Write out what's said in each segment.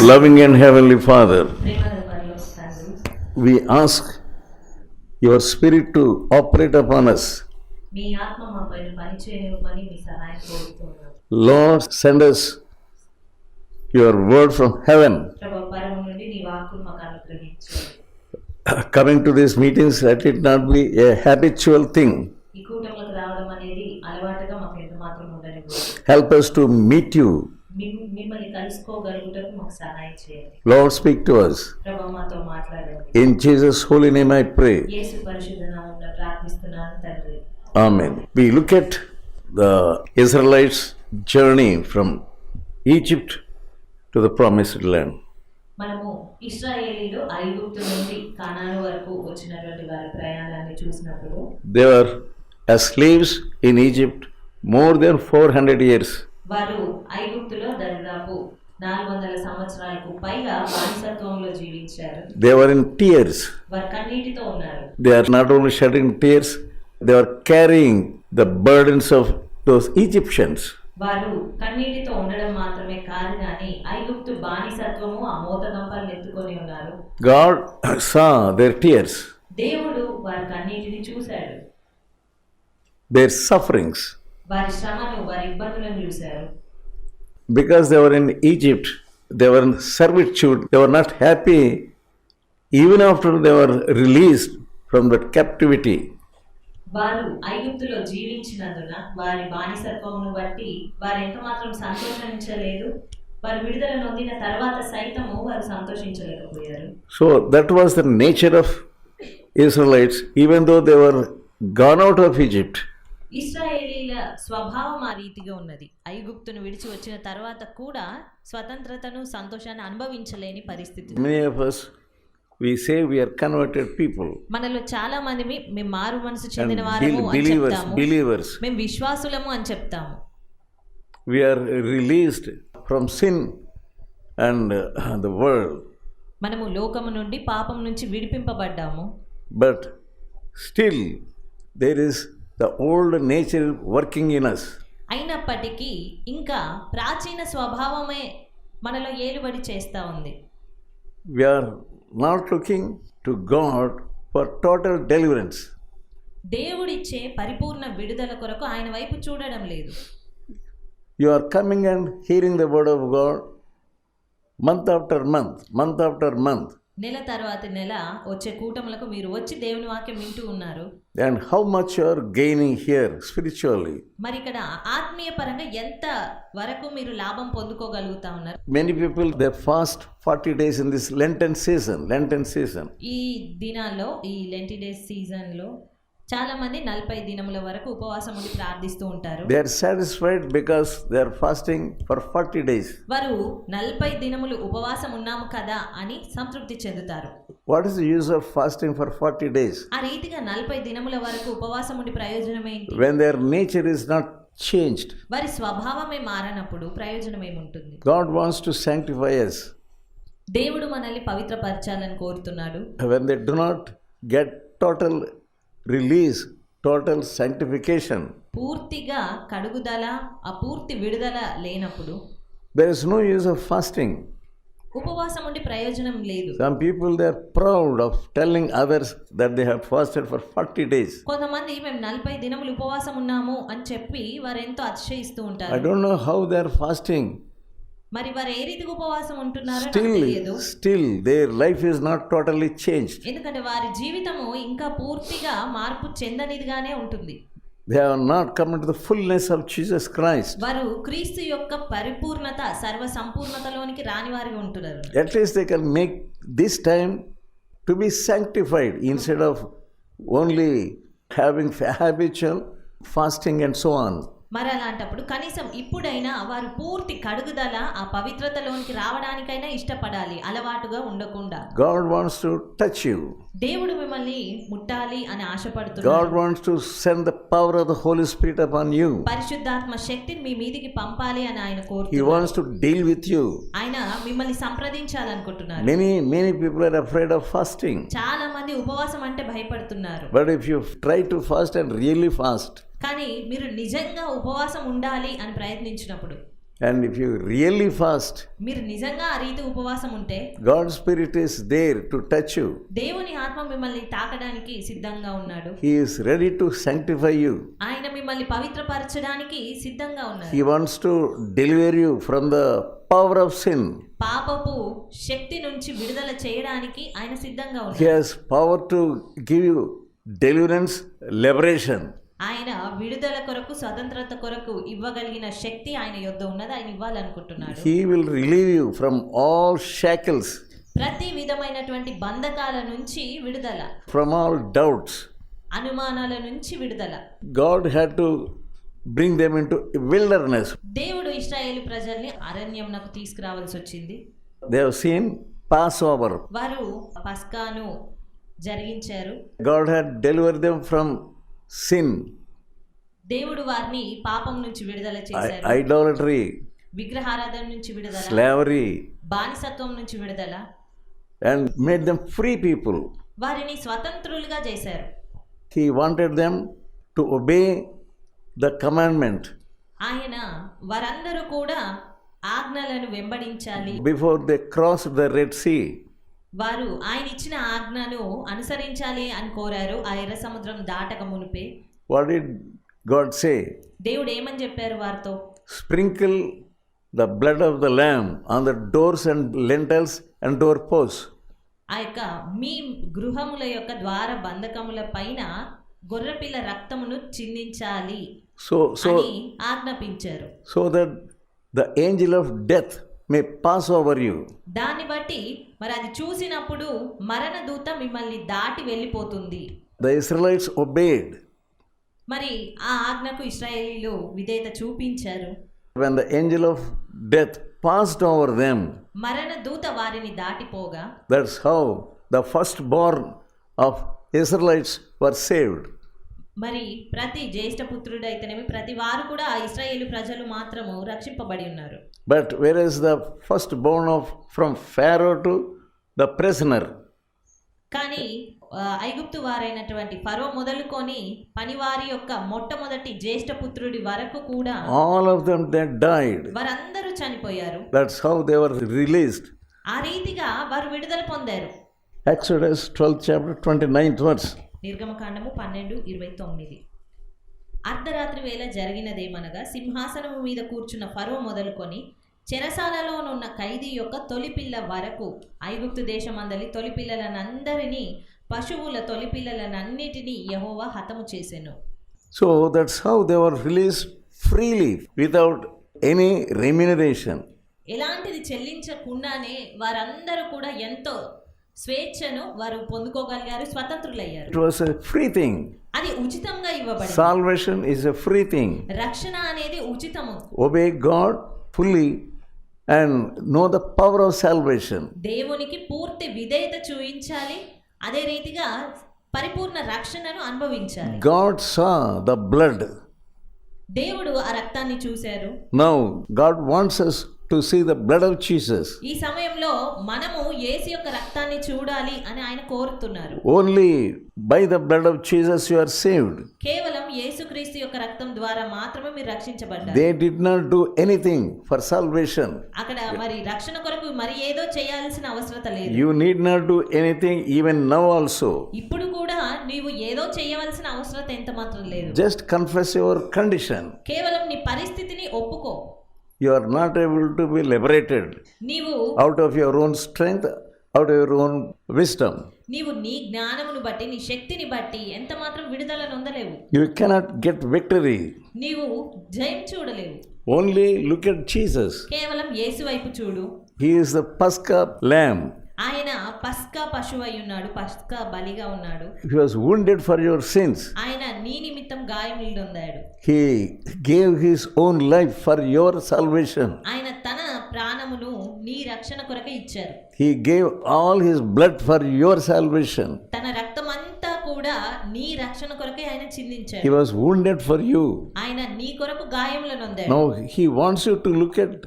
loving and heavenly Father, we ask your Spirit to operate upon us. Lord, send us your word from heaven. Coming to these meetings, let it not be a habitual thing. Help us to meet you మిమ్- మిమ్మల్ని కలుసుకోగలుగుటకు మాకు సహాయం చేయండి Lord, speak to us. ప్రభు మాతో మాట్లాడండి In Jesus' holy name I pray. యేసు పరిశుద్ధ నామమున ప్రార్థిస్తున్నాను తండ్రి Amen. We look at the Israelites' journey from Egypt to the promised land. మనము ఇస్రాయేలీలు ఐగుప్తు నుండి కానాను వరకు వచ్చినటువంటి వారి ప్రయాణాన్ని చూసినప్పుడు They were as slaves in Egypt more than 400 years. వారు ఐగుప్తులో దరిదాపు నాలుగు వందల సంవత్సరాలకు పైగా బానిసత్వంలో జీవించారు They were in tears. వారు కన్నీటితో ఉన్నారు They are not only shedding tears, they are carrying the burdens of those Egyptians. వారు కన్నీటితో ఉండడం మాత్రమే కాదు కానీ ఐగుప్తు బానిసత్వము ఆ మోత దంపలు ఎత్తుకొని ఉన్నారు God saw their tears, దేవుడు వారి కన్నీటిని చూశాడు their sufferings. వారి శ్రమను వారి ఇబ్బందులను చూశారు Because they were in Egypt, they were in servitude, they were not happy even after they were released from that captivity. వారు ఐగుప్తులో జీవించినందున వారి బానిసత్వమును బట్టి వారు ఎంత మాత్రం సంతోషించలేదు వారు విడుదల నొందిన తర్వాత సైతము వారు సంతోషించలేకపోయారు So that was the nature of Israelites, even though they were gone out of Egypt. ఇస్రాయేలీల స్వభావం ఆ రీతిగా ఉన్నది. ఐగుప్తును విడిచి వచ్చిన తర్వాత కూడా స్వతంత్రతను సంతోషాన్ని అనుభవించలేని పరిస్థితి. Us, we say we are converted people. మనలో చాలా మంది మేము మారు మనసు చెందిన వారము చెప్తాము. believers. మేము విశ్వాసులము అని చెప్తాము. We are released from sin and uh, the world, మనము లోకము నుండి పాపం నుంచి విడిపింపబడ్డాము. But still there is the old nature working in us అయినప్పటికీ ఇంకా ప్రాచీన స్వభావమే మనలో ఏలుబడి చేస్తూ ఉంది. You're not looking to God for total deliverance దేవుడిచ్చే పరిపూర్ణ విడుదల కొరకు ఆయన వైపు చూడడం లేదు. You are coming and hearing the word of God month after month month after month నెల తర్వాత నెల వచ్చే కూటములకు మీరు వచ్చి దేవుని వాక్యం వింటూ ఉన్నారు And how much you are gaining here spiritually. మరి ఇక్కడ ఆత్మీయ పరంగా ఎంత వరకు మీరు లాభం పొందుకోగలుగుతా ఉన్నారు Many people they fast 40 days in this Lenten season, Lenten season. ఈ దినాల్లో ఈ లెంటి డేస్ సీజన్లో చాలా మంది నలభై దినముల వరకు ఉపవాసం ఉండి ప్రార్థిస్తూ ఉంటారు. They satisfied because they fasting for forty days వారు నలభై దినములు ఉపవాసం ఉన్నాము కదా అని సంతృప్తి చెందుతారు. What is the use of fasting for forty days ఆ రీతిగా నలభై దినముల వరకు ఉపవాసం ఉండి ప్రయోజనం ఏంటి? When their nature is not changed వారి స్వభావమే మారనప్పుడు ప్రయోజనం ఏముంటుంది? God wants to sanctify us. దేవుడు మనల్ని పవిత్రపరచాలని కోరుతున్నాడు. When they do not get total release total sanctification. పూర్తిగా కడుగుదల అపూర్తి విడుదల లేనప్పుడు there is no use of fasting ఉపవాసం ఉండి ప్రయోజనం లేదు. Some people they are proud of telling others that they have fasted for 40 days కొంతమంది మేము 40 దినములు ఉపవాసం ఉన్నాము అని చెప్పి వారెంతో ఎంతో అతిశయిస్తూ ఉంటారు. I don't know how they are fasting మరి వారు ఏ రీతి ఉపవాసం ఉంటున్నారో still still their life is not totally change ఎందుకంటే వారి జీవితము ఇంకా పూర్తిగా మార్పు చెందనిదిగానే ఉంటుంది. They have not come to the fullness of Jesus Christ వారు క్రీస్తు యొక్క పరిపూర్ణత సర్వ సంపూర్ణతలోనికి రాని ఉంటున్నారు. At least they can make this time to be sanctified instead of only having habitual fasting and so on మరి అలాంటప్పుడు కనీసం ఇప్పుడైనా వారు పూర్తి కడుగుదల ఆ పవిత్రతలోనికి రావడానికైనా ఇష్టపడాలి అలవాటుగా ఉండకుండా God wants to touch you. దేవుడు మిమ్మల్ని ముట్టాలి అని ఆశపడుతున్నాడు God wants to send the power of the Holy Spirit upon you. పరిశుద్ధాత్మ శక్తిని మీ మీదికి పంపాలి అని ఆయన He కోరుతున్నారు wants to deal with you. ఆయన మిమ్మల్ని సంప్రదించాలనుకుంటున్నారు Many, many people are afraid of fasting. చాలా మంది ఉపవాసం అంటే భయపడుతున్నారు But if you try to fast and really fast, కానీ మీరు నిజంగా ఉపవాసం ఉండాలి అని ప్రయత్నించినప్పుడు And if you really fast, మీరు నిజంగా ఆ రీతి ఉపవాసం ఉంటే God's Spirit is there to touch you. దేవుని ఆత్మ మిమ్మల్ని తాకడానికి సిద్ధంగా ఉన్నాడు He is ready to sanctify you. ఆయన మిమ్మల్ని పవిత్రపరచడానికి సిద్ధంగా ఉన్నారు He wants to deliver you from the power of sin. పాపపు శక్తి నుంచి విడుదల చేయడానికి ఆయన సిద్ధంగా He ఉన్నారు has power to give you deliverance, liberation. ఆయన విడుదల కొరకు స్వతంత్రత కొరకు ఇవ్వగలిగిన శక్తి ఆయన యొద్ద ఉన్నది ఆయన ఇవ్వాలనుకుంటున్నాడు He will relieve you from all shackles, ప్రతి విధమైనటువంటి బంధకాల నుంచి విడుదల from all doubts. అనుమానాల నుంచి విడుదల God had to bring them into wilderness. దేవుడు ఇస్రాయేలు ప్రజల్ని అరణ్యంనకు తీసుకురావాల్సి వచ్చింది They have seen Passover. వారు పస్కాను జరిగించారు God had delivered them from sin దేవుడు వారిని పాపం నుంచి విడుదల చేశారు ఐడోలట్రీ విగ్రహారాధన నుంచి విడుదల. స్లేవరీ బానిసత్వం నుంచి విడుదల. And made them free people వారిని స్వతంత్రులుగా చేశారు. He wanted them to obey the commandment ఆయన వారందరూ కూడా ఆజ్ఞలను వెంబడించాలి. Before they cross the Red Sea వారు ఆయన ఇచ్చిన ఆజ్ఞను అనుసరించాలి అని కోరారు ఆ ఎర్ర సముద్రం దాటక మునిపే What did God say? దేవుడు ఏమని చెప్పారు వారితో Sprinkle the blood of the lamb on the doors and lintels and doorposts. ఆ యొక్క మీ గృహముల యొక్క ద్వార బంధకముల పైన గొర్రెపిల్ల రక్తమును చిందించాలి so, అని ఆజ్ఞాపించారు so that the angel of death may pass over you. దాన్ని బట్టి మరి అది చూసినప్పుడు మరణ దూత మిమ్మల్ని దాటి వెళ్ళిపోతుంది The Israelites obeyed. మరి ఆ ఆజ్ఞకు ఇస్రాయేలీలు విధేయత చూపించారు When the angel of death passed over them, మరణ దూత వారిని దాటిపోగా that's how the firstborn of Israelites were saved. మరి ప్రతి జ్యేష్ఠ పుత్రుడైతేనేమి ప్రతి వారు కూడా ఇస్రాయేలు ప్రజలు మాత్రము రక్షింపబడి ఉన్నారు But whereas the firstborn of from Pharaoh to the prisoner, కానీ ఆ, ఐగుప్తు వారైనటువంటి ఫరో మొదలుకొని పనివారి యొక్క మొట్టమొదటి జ్యేష్ఠ పుత్రుడి వరకు కూడా all of them they died. వారందరూ చనిపోయారు That's how they were released. ఆ రీతిగా వారు విడుదల పొందారు Exodus 12th chapter 29th verse. నిర్గమకాండము పన్నెండు ఇరవై తొమ్మిది అర్ధరాత్రి వేళ జరిగినదేమనగా సింహాసనము మీద కూర్చున్న ఫరో మొదలుకొని చెరసాలలోనున్న ఖైదీ యొక్క తొలిపిల్ల వరకు ఐగుప్తు దేశమందలి తొలిపిల్లలనందరినీ పశువుల తొలిపిల్లలనన్నిటినీ యహోవా హతము చేసెను So that's how they were released freely without any remuneration. ఎలాంటిది చెల్లించకుండానే వారందరూ కూడా ఎంతో స్వేచ్ఛను వారు పొందుకోగలిగారు స్వతంత్రులయ్యారు. ఇట్ వాస్ అది ఉచితంగా ఇవ్వబడింది. సాల్వేషన్ ఇస్ ఎ రక్షణ అనేది ఉచితము. Obey God fully and know the power of salvation దేవునికి పూర్తి విధేయత చూపించాలి అదే రీతిగా పరిపూర్ణ రక్షణను అనుభవించాలి. గాడ్ సా ద బ్లడ్ దేవుడు ఆ రక్తాన్ని చూశారు. Now God wants us to see the blood of Jesus. ఈ సమయంలో మనము యేసు యొక్క రక్తాన్ని చూడాలి అని ఆయన కోరుతున్నారు Only by the blood of Jesus you are saved. కేవలం యేసుక్రీస్తు యొక్క రక్తం ద్వారా మాత్రమే మీరు రక్షించబడ్డారు They did not do anything for salvation. అక్కడ మరి రక్షణ కొరకు మరి ఏదో చేయాల్సిన అవసరత లేదు You need not do anything even now also. ఇప్పుడు కూడా నీవు ఏదో చేయవలసిన అవసరత ఎంత మాత్రం లేదు Just confess your condition. కేవలం నీ పరిస్థితిని ఒప్పుకో You are not able to be liberated నీవు out of your own strength, out of your own wisdom. నీవు నీ జ్ఞానమును బట్టి నీ శక్తిని బట్టి ఎంత మాత్రం విడుదల నొందలేవు You cannot get victory. నీవు జయం చూడలేవు Only look at Jesus. కేవలం యేసు వైపు చూడు He is the Pascha lamb. పస్కా పశువు ఉన్నాడు పస్కా బలిగా ఉన్నాడు. He was wounded for your sins ఆయన నీ నిమిత్తం గాయముల he gave his own life for your salvation ఆయన తన ప్రాణమును నీ రక్షణ కొరకు ఇచ్చారు. He gave all his blood for your salvation తన రక్తమంతా కూడా నీ రక్షణ కొరకే ఆయన చిందించాడు. He was wounded for you ఆయన నీ కొరకు గాయముల wants you to look at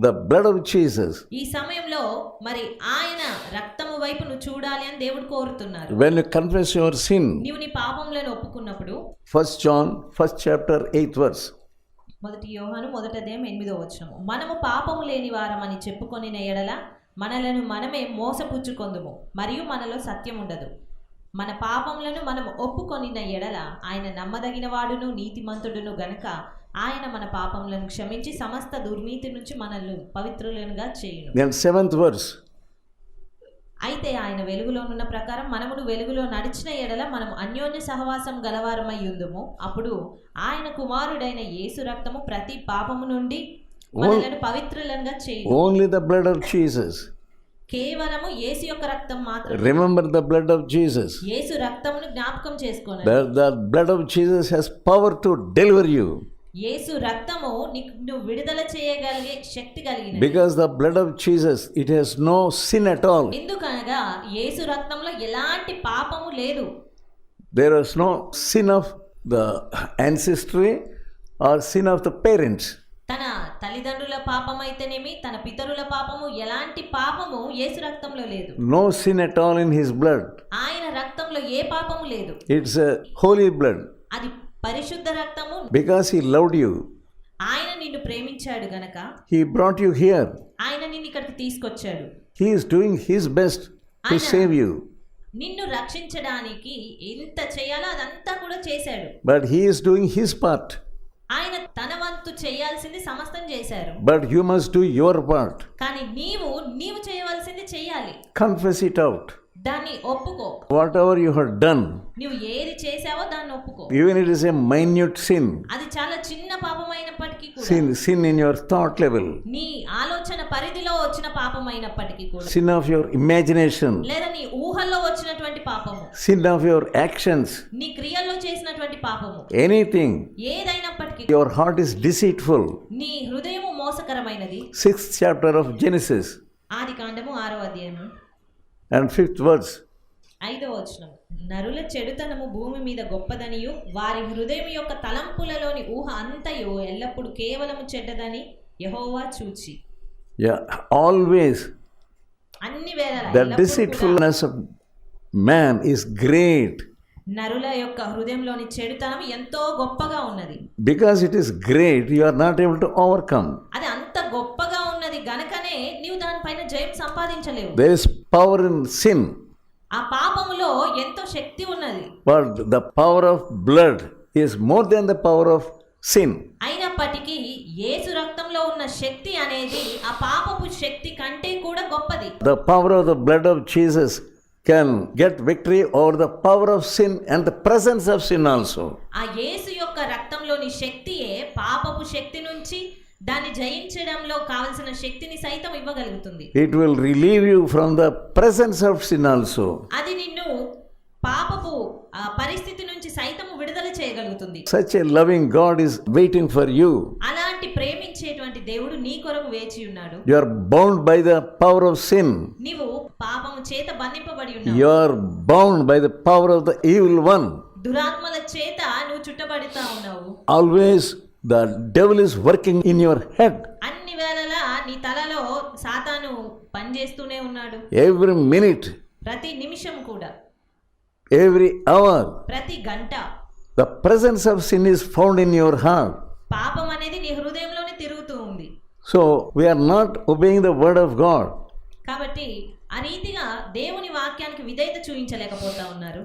the blood of Jesus. ఈ సమయంలో మరి ఆయన రక్తము వైపు నువ్వు చూడాలి అని దేవుడు కోరుతున్నారు When you confess your sin, నీవు నీ పాపములను ఒప్పుకున్నప్పుడు First John, first chapter, eighth verse. మొదటి యోహాను మొదటదేం ఎనిమిదో వచనము మనము పాపము లేని వారమని చెప్పుకొనిన ఎడల మనలను మనమే మోసపుచ్చుకొందుము మరియు మనలో సత్యం ఉండదు మన పాపములను మనం ఒప్పుకొనిన ఎడల ఆయన నమ్మదగిన వాడును నీతిమంతుడును గనుక ఆయన మన పాపములను క్షమించి సమస్త దుర్నీతి నుంచి మనల్ని పవిత్రులుగా చేయును Then, seventh verse. అయితే ఆయన వెలుగులోనున్న ప్రకారం మనమును వెలుగులో నడిచిన ఎడల మనం అన్యోన్య సహవాసం గలవారమై ఉందుము అప్పుడు ఆయన కుమారుడైన యేసు రక్తము ప్రతి పాపము నుండి మనలను పవిత్రులంగా చేయు Only the blood of Jesus. కేవలము యేసు యొక్క రక్తం మాత్రం Remember the blood of Jesus. యేసు రక్తమును జ్ఞాపకం The, the blood of Jesus has power to deliver you. యేసు రక్తము నీకు నువ్వు విడుదల చేయగలిగే శక్తి కలిగినది Because the blood of Jesus, it has no sin at all. ఎందుకనగా యేసు రక్తంలో ఎలాంటి పాపము లేదు There is no sin of the ancestry or sin of the parents. తన తల్లిదండ్రుల పాపం అయితేనేమి తన పితరుల పాపము ఎలాంటి పాపము యేసు రక్తంలో లేదు No sin at all in his blood. ఆయన రక్తంలో ఏ పాపము లేదు holy blood అది పరిశుద్ధ రక్తము బికాస్ హీ లవ్డ్ యూ ఆయన నిన్ను ప్రేమించాడు గనక. హీ బ్రాట్ యు హియర్ ఆయన నిన్ను ఇక్కడికి తీసుకొచ్చాడు. He is doing his best to save you నిన్ను రక్షించడానికి ఎంత చేయాలో అదంతా కూడా చేశాడు. But he is doing his part ఆయన తన వంతు చేయాల్సింది సమస్తం చేశారు. But you must do your part కానీ నీవు నీవు చేయవలసింది చేయాలి. కన్ఫెస్ ఇట్ అవుట్ దాన్ని ఒప్పుకో. Whatever you had done నీవు ఏది చేసావో దాన్ని ఒప్పుకో. Even it is a minute sin అది చాలా చిన్న పాపమైనప్పటికీ కూడా sin sin in your thought level నీ ఆలోచన పరిధిలో వచ్చిన పాపమైనప్పటికీ కూడా. సిన్ ఆఫ్ యువర్ ఇమాజినేషన్ లేదా నీ ఊహల్లో వచ్చినటువంటి పాపము. సిన్ ఆఫ్ యువర్ యాక్షన్స్ నీ క్రియల్లో చేసినటువంటి పాపము. ఎనీథింగ్ ఏదైనప్పటికీ యువర్ హార్ట్ ఇస్ డిసీట్ఫుల్ నీ హృదయం మోసకరమైనది. సిక్స్త్ చాప్టర్ ఆఫ్ జెనిసిస్ ఆది కాండము and fifth verse. ఐదో వచనం. నరుల చెడుతనము భూమి మీద గొప్పదనియు వారి హృదయం యొక్క తలంపులలోని ఊహ అంతయు ఎల్లప్పుడు కేవలము చెడ్డదని యహోవా చూచి. Yeah, always అన్ని వేళల కూడా deceitfulness of man is great. నరుల యొక్క హృదయంలోని చెడుతనం ఎంతో గొప్పగా ఉన్నది. Because it is great you are not able to overcome. అది అంత గొప్పగా గనకనే నీవు దానిపైన జయం సంపాదించలేవు there is power in sin ఆ పాపములో ఎంతో శక్తి ఉన్నది but the power of blood is more than the power of sin అయినప్పటికీ యేసు రక్తంలో ఉన్న శక్తి అనేది ఆ పాపపు శక్తి కంటే కూడా గొప్పది the power of the blood of jesus can get victory over the power of sin and the presence of sin also ఆ యేసు యొక్క రక్తంలోని శక్తియే పాపపు శక్తి నుంచి దాన్ని జయించడంలో కావలసిన శక్తిని సైతం ఇవ్వగలుగుతుంది. It will relieve you from the presence of sin also అది నిన్ను పాపపు పరిస్థితి నుంచి సైతము విడుదల చేయగలుగుతుంది. Such a loving God is waiting for you అలాంటి ప్రేమించేటువంటి దేవుడు నీ కొరకు వేచి ఉన్నాడు. You are bound by the power of sin నీవు పాపము చేత బంధింపబడి ఉన్నావు. You are bound by the power of the evil one దురాత్మల చేత నువ్వు చుట్టబడతా ఉన్నావు. Always the devil is working in your head అన్ని వేళలా నీ తలలో సాతాను పనిచేస్తూనే ఉన్నాడు every minute ప్రతి నిమిషం కూడా every hour ప్రతి గంట the presence of sin is found in your heart పాపం అనేది నీ హృదయంలోనే తిరుగుతూ ఉంది so we are not obeying the word of god కాబట్టి ఆ రీతిగా దేవుని వాక్యానికి విధేయత చూపించలేకపోతా ఉన్నారు